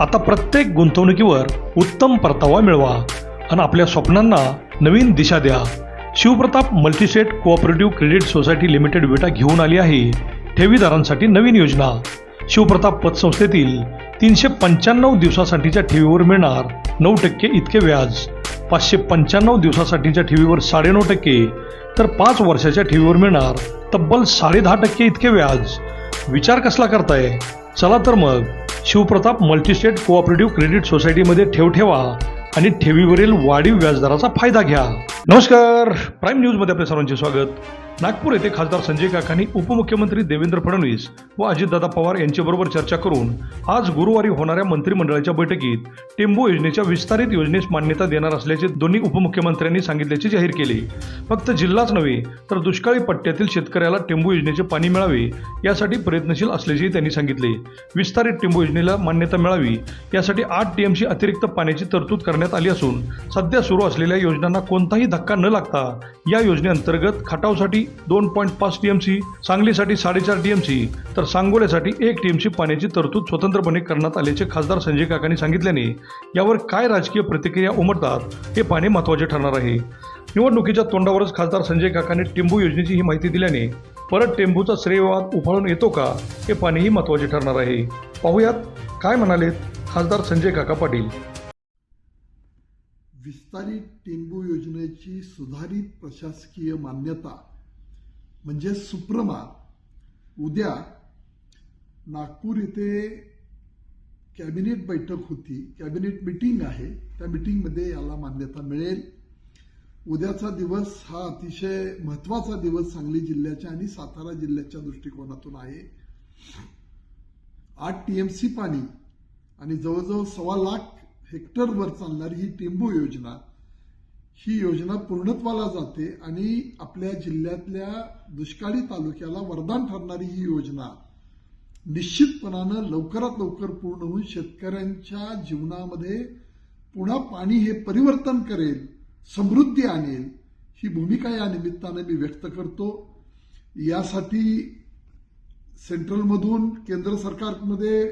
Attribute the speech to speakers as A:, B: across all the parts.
A: आता प्रत्येक गुंतवणुकीवर उत्तम परतावा मिळवा आणि आपल्या स्वप्नांना नवीन दिशा द्या. Shivpratap multistate cooperative credit society limited Vita घेऊन आली आहे. ठेवीदारांसाठी नवीन योजना. शिवप्रताप पतसंस्थेतील तीनशे पंच्याण्णव दिवसासाठीच्या ठेवीवर मिळणार नऊ टक्के इतके व्याज. पाचशे पंच्याण्णव दिवसासाठीच्या ठेवीवर साडेनऊ टक्के. तर पाच वर्षाच्या ठेवीवर मिळणार तब्बल साडेदहा टक्के इतके व्याज. विचार कसला करताय? चला तर मग. शिवप्रताप मल्टीस्टेट कोऑपरेटिव्ह क्रेडिट सोसायटीमध्ये ठेव ठेवा आणि ठेवीवरील वाढीव व्याजदराचा फायदा घ्या. नमस्कार. प्राईम न्यूजमध्ये आपल्या सर्वांचे स्वागत. नागपूर येथे खासदार संजय काकांनी उपमुख्यमंत्री देवेंद्र फडणवीस व अजितदादा पवार यांच्याबरोबर चर्चा करून आज गुरुवारी होणाऱ्या मंत्रिमंडळाच्या बैठकीत टेंबू योजनेच्या विस्तारित योजनेस मान्यता देणार असल्याचे दोन्ही उपमुख्यमंत्र्यांनी सांगितल्याचे जाहीर केले. फक्त जिल्हाच नव्हे तर दुष्काळी पट्ट्यातील शेतकऱ्याला टेंबू योजनेचे पाणी मिळावे यासाठी प्रयत्नशील असल्याचेही त्यांनी सांगितले. विस्तारित टेंबू योजनेला मान्यता मिळावी यासाठी आठ टीएमसी अतिरिक्त पाण्याची तरतूद करण्यात आली असून सध्या सुरू असलेल्या योजनांना कोणताही धक्का न लागता या योजनेअंतर्गत खटावसाठी दोन पॉईंट पाच टीएमसी सांगलीसाठी साडेचार टीएमसी तर सांगोल्यासाठी एक टीएमसी पाण्याची तरतूद स्वतंत्रपणे करण्यात आल्याचे खासदार संजय काकांनी सांगितल्याने यावर काय राजकीय प्रतिक्रिया उमटतात हे पाहणे महत्त्वाचे ठरणार आहे. निवडणुकीच्या तोंडावरच खासदार संजय काकांनी टेंबू योजनेची ही माहिती दिल्याने परत टेंबूचा श्रेयवाद उफाळून येतो का हे पाहणेही महत्त्वाचे ठरणार आहे. पाहूयात काय म्हणालेत खासदार संजय काका पाटील.
B: विस्तारित टेंबू योजनेची सुधारित प्रशासकीय मान्यता म्हणजे सुप्रमा. उद्या नागपूर येथे कॅबिनेट बैठक होती. कॅबिनेट मिटिंग आहे. त्या मिटिंगमध्ये याला मान्यता मिळेल. उद्याचा दिवस हा अतिशय महत्त्वाचा दिवस सांगली जिल्ह्याच्या आणि सातारा जिल्ह्याच्या दृष्टिकोनातून आहे. आठ टीएमसी पाणी आणि जवळजवळ सव्वा लाख हेक्टरवर चालणारी ही टेंबू योजना ही योजना पूर्णत्वाला जाते आणि आपल्या जिल्ह्यातल्या दुष्काळी तालुक्याला वरदान ठरणारी ही योजना निश्चितपणानं लवकरात लवकर पूर्ण होऊन शेतकऱ्यांच्या जीवनामध्ये पुन्हा पाणी हे परिवर्तन करेल समृद्धी आणेल ही भूमिका या निमित्तानं मी व्यक्त करतो. यासाठी सेंट्रलमधून केंद्र सरकारमध्ये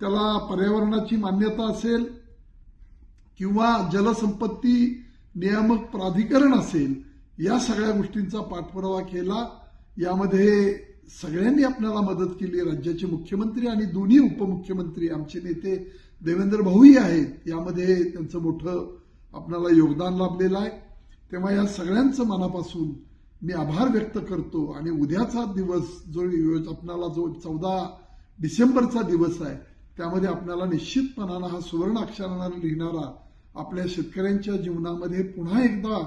B: त्याला पर्यावरणाची मान्यता असेल किंवा जलसंपत्ती नियामक प्राधिकरण असेल या सगळ्या गोष्टींचा पाठपुरावा केला. यामध्ये सगळ्यांनी आपल्याला मदत केली. राज्याचे मुख्यमंत्री आणि दोन्ही उपमुख्यमंत्री आमचे नेते देवेंद्र भाऊही आहेत. यामध्ये त्यांचं मोठं आपल्याला योगदान लाभलेलं आहे. तेव्हा या सगळ्यांचं मनापासून मी आभार व्यक्त करतो. आणि उद्याचा दिवस जो आपल्याला जो चौदा डिसेंबरचा दिवस आहे त्यामध्ये आपल्याला निश्चितपणानं हा सुवर्ण अक्षरानं लिहिणारा आपल्या शेतकऱ्यांच्या जीवनामध्ये पुन्हा एकदा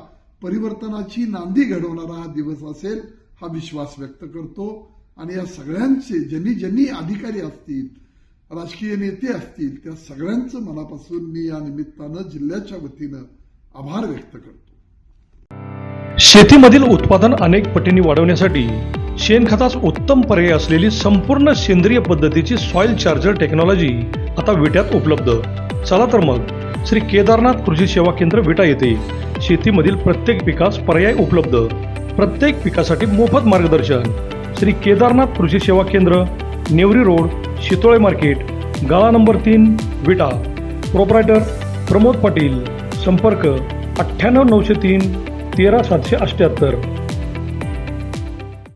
B: परिवर्तनाची नांदी घडवणारा हा दिवस असेल हा विश्वास व्यक्त करतो. आणि या सगळ्यांचे ज्यांनी ज्यांनी अधिकारी असतील राजकीय नेते असतील त्या सगळ्यांचं मनापासून मी या निमित्तानं जिल्ह्याच्या वतीनं आभार व्यक्त करतो.
A: शेतीमधील उत्पादन अनेक पटींनी वाढवण्यासाठी शेणखताच उत्तम पर्याय असलेली संपूर्ण सेंद्रिय पद्धतीची सॉइल चार्जर टेक्नॉलॉजी आता विट्यात उपलब्ध. चला तर मग श्री केदारनाथ कृषी सेवा केंद्र विटा येथे. शेतीमधील प्रत्येक पिकास पर्याय उपलब्ध. प्रत्येक पिकासाठी मोफत मार्गदर्शन. श्री केदारनाथ कृषी सेवा केंद्र नेवरी रोड शितोळे मार्केट गाळा नंबर तीन विटा. प्रोपरायटर प्रमोद पाटील. संपर्क अठ्ठ्याण्णव नऊशे तीन तेरा सातशे अठ्ठ्याहत्तर.